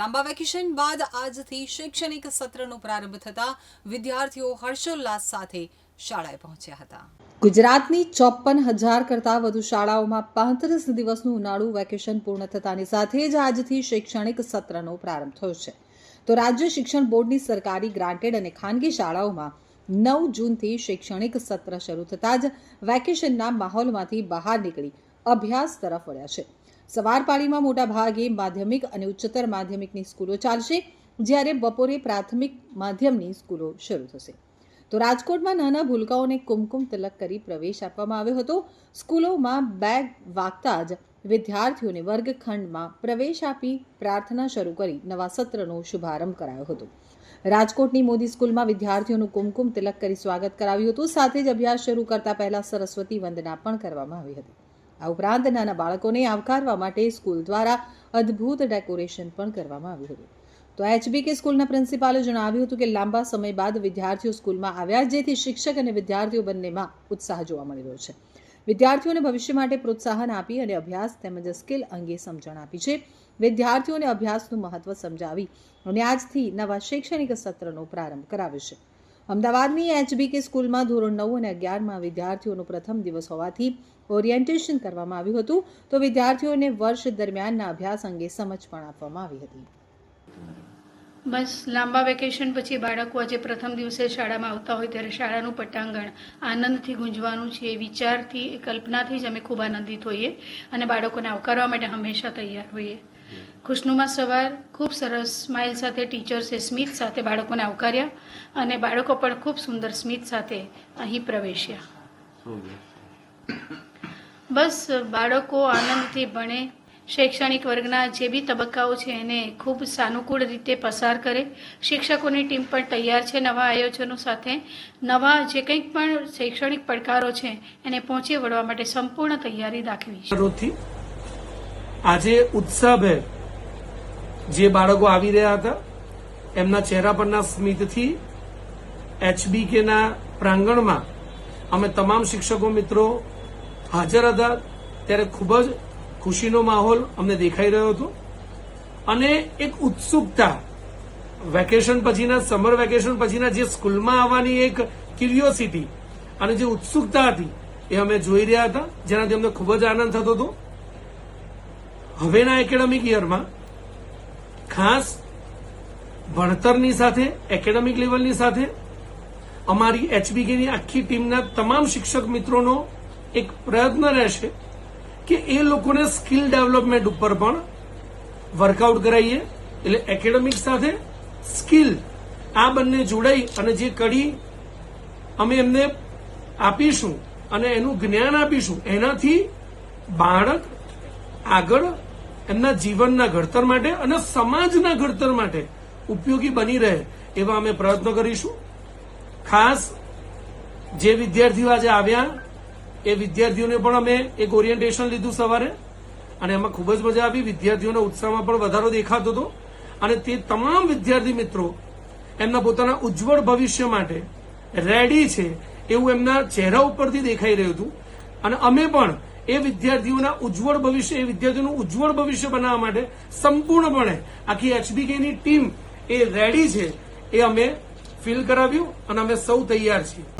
લાંબા વેકેશન બાદ આજથી શૈક્ષણિક સત્રનો પ્રારંભ થતા વિદ્યાર્થીઓ હર્ષોલ્લાસ સાથે શાળાએ પહોંચ્યા હતા. ગુજરાતની ચોપન હજાર કરતાં વધુ શાળાઓમાં પાંત્રીસ દિવસનું ઉનાળુ વેકેશન પૂર્ણ થતાની સાથે જ આજથી શૈક્ષણિક સત્રનો પ્રારંભ થયો છે. તો રાજ્ય શિક્ષણ બોર્ડની સરકારી ગ્રાન્ટેડ અને ખાનગી શાળાઓમાં નવ જૂનથી શૈક્ષણિક સત્ર શરૂ થતાં જ વેકેશનના માહોલમાંથી બહાર નીકળી અભ્યાસ તરફ વળ્યા છે. સવાર પાળીમાં મોટા ભાગે માધ્યમિક અને ઉચ્ચતર માધ્યમિકની સ્કૂલો ચાલશે, જ્યારે બપોરે પ્રાથમિક માધ્યમની સ્કૂલો શરૂ થશે. તો રાજકોટમાં નાના ભૂલકાઓને કુમકુમ તિલક કરી પ્રવેશ આપવામાં આવ્યો હતો. સ્કૂલોમાં બેગ વાગતા જ વિદ્યાર્થીઓને વર્ગખંડમાં પ્રવેશ આપી પ્રાર્થના શરૂ કરી નવા સત્રનો શુભારંભ કરાયો હતો. રાજકોટની મોદી સ્કૂલમાં વિદ્યાર્થીઓનું કુમકુમ તિલક કરી સ્વાગત કરાવ્યું હતું. સાથે જ અભ્યાસ શરૂ કરતા પહેલા સરસ્વતી વંદના પણ કરવામાં આવી હતી. આ ઉપરાંત નાના બાળકોને આવકારવા માટે સ્કૂલ દ્વારા અદ્ભુત ડેકોરેશન પણ કરવામાં આવ્યું હતું. તો એચબીકે સ્કૂલના પ્રિન્સિપાલે જણાવ્યું હતું કે લાંબા સમય બાદ વિદ્યાર્થીઓ સ્કૂલમાં આવ્યા જેથી શિક્ષક અને વિદ્યાર્થીઓ બંનેમાં ઉત્સાહ જોવા મળી રહ્યો છે. વિદ્યાર્થીઓને ભવિષ્ય માટે પ્રોત્સાહન આપી અને અભ્યાસ તેમજ સ્કિલ અંગે સમજણ આપી છે. વિદ્યાર્થીઓને અભ્યાસનું મહત્વ સમજાવી અને આજથી નવા શૈક્ષણિક સત્રનો પ્રારંભ કરાવ્યો છે. અમદાવાદની એચબીકે સ્કૂલમાં ધોરણ નવ અને અગિયારમાં વિદ્યાર્થીઓનો પ્રથમ દિવસ હોવાથી ઓરિએન્ટેશન કરવામાં આવ્યું હતું. તો વિદ્યાર્થીઓને વર્ષ દરમિયાનના અભ્યાસ અંગે સમજ પણ આપવામાં આવી હતી. બસ લાંબા વેકેશન પછી બાળકો આજે પ્રથમ દિવસે શાળામાં આવતા હોય ત્યારે શાળાનું પટાંગણ આનંદથી ગુંજવાનું છે વિચારથી કલ્પનાથી જ અમે ખૂબ આનંદિત હોઈએ અને બાળકોને આવકારવા માટે હંમેશા તૈયાર હોઈએ. ખુશનુમા સવાર ખૂબ સરસ સ્માઇલ સાથે ટીચર્સે સ્મિત સાથે બાળકોને આવકાર્યા અને બાળકો પણ ખૂબ સુંદર સ્મિત સાથે અહીં પ્રવેશ્યા. બસ બાળકો આનંદથી ભણે. શૈક્ષણિક વર્ગના જે બી તબક્કાઓ છે એને ખૂબ સાનુકૂળ રીતે પસાર કરે. શિક્ષકોની ટીમ પણ તૈયાર છે નવા આયોજનો સાથે. નવા જે કંઈક પણ શૈક્ષણિક પડકારો છે એને પહોંચી વળવા માટે સંપૂર્ણ તૈયારી દાખવી છે. આજે ઉત્સાહભેર જે બાળકો આવી રહ્યા હતા, એમના ચહેરા પરના સ્મિતથી એચબીકેના પ્રાંગણમાં અમે તમામ શિક્ષકો મિત્રો હાજર હતા. ત્યારે ખૂબ જ ખુશીનો માહોલ અમને દેખાઈ રહ્યો હતો. અને એક ઉત્સુકતા વેકેશન પછીના, સમર વેકેશન પછીના જે સ્કૂલમાં આવવાની એક ક્યુરિયોસિટી અને જે ઉત્સુકતા હતી એ અમે જોઈ રહ્યા હતા, જેનાથી અમને ખૂબ જ આનંદ થતો હતો. હવેના એકેડેમિક યરમાં ખાસ ભણતરની સાથે એકેડેમિક લેવલની સાથે, અમારી એચબીકેની આખી ટીમના તમામ શિક્ષક મિત્રોનો એક પ્રયત્ન રહેશે કે એ લોકોને સ્કિલ ડેવલપમેન્ટ ઉપર પણ વર્કઆઉટ કરાવીએ એટલે એકેડેમિક સાથે સ્કિલ, આ બંને જોડાઈ અને જે કડી અમે એમને આપીશું અને એનું જ્ઞાન આપીશું, એનાથી બાળક આગળ એમના જીવનના ઘડતર માટે અને સમાજના ઘડતર માટે ઉપયોગી બની રહે એવા અમે પ્રયત્નો કરીશું. ખાસ જે વિદ્યાર્થીઓ આજે આવ્યા, એ વિદ્યાર્થીઓને પણ અમે એક ઓરિએન્ટેશન લીધું સવારે. અને એમાં ખૂબ જ મજા આવી. વિદ્યાર્થીઓના ઉત્સાહમાં પણ વધારો દેખાતો હતો. અને તે તમામ વિદ્યાર્થી મિત્રો એમના પોતાના ઉજ્જવળ ભવિષ્ય માટે રેડી છે એવું એમના ચહેરા ઉપરથી દેખાઈ રહ્યું હતું. અને અમે પણ એ વિદ્યાર્થીઓના ઉજ્જવળ ભવિષ્ય, એ વિદ્યાર્થીઓનું ઉજ્જવળ ભવિષ્ય બનાવવા માટે સંપૂર્ણપણે આખી એચબીકેની ટીમ એ રેડી છે. એ અમે ફીલ કરાવ્યું અને અમે સૌ તૈયાર છીએ.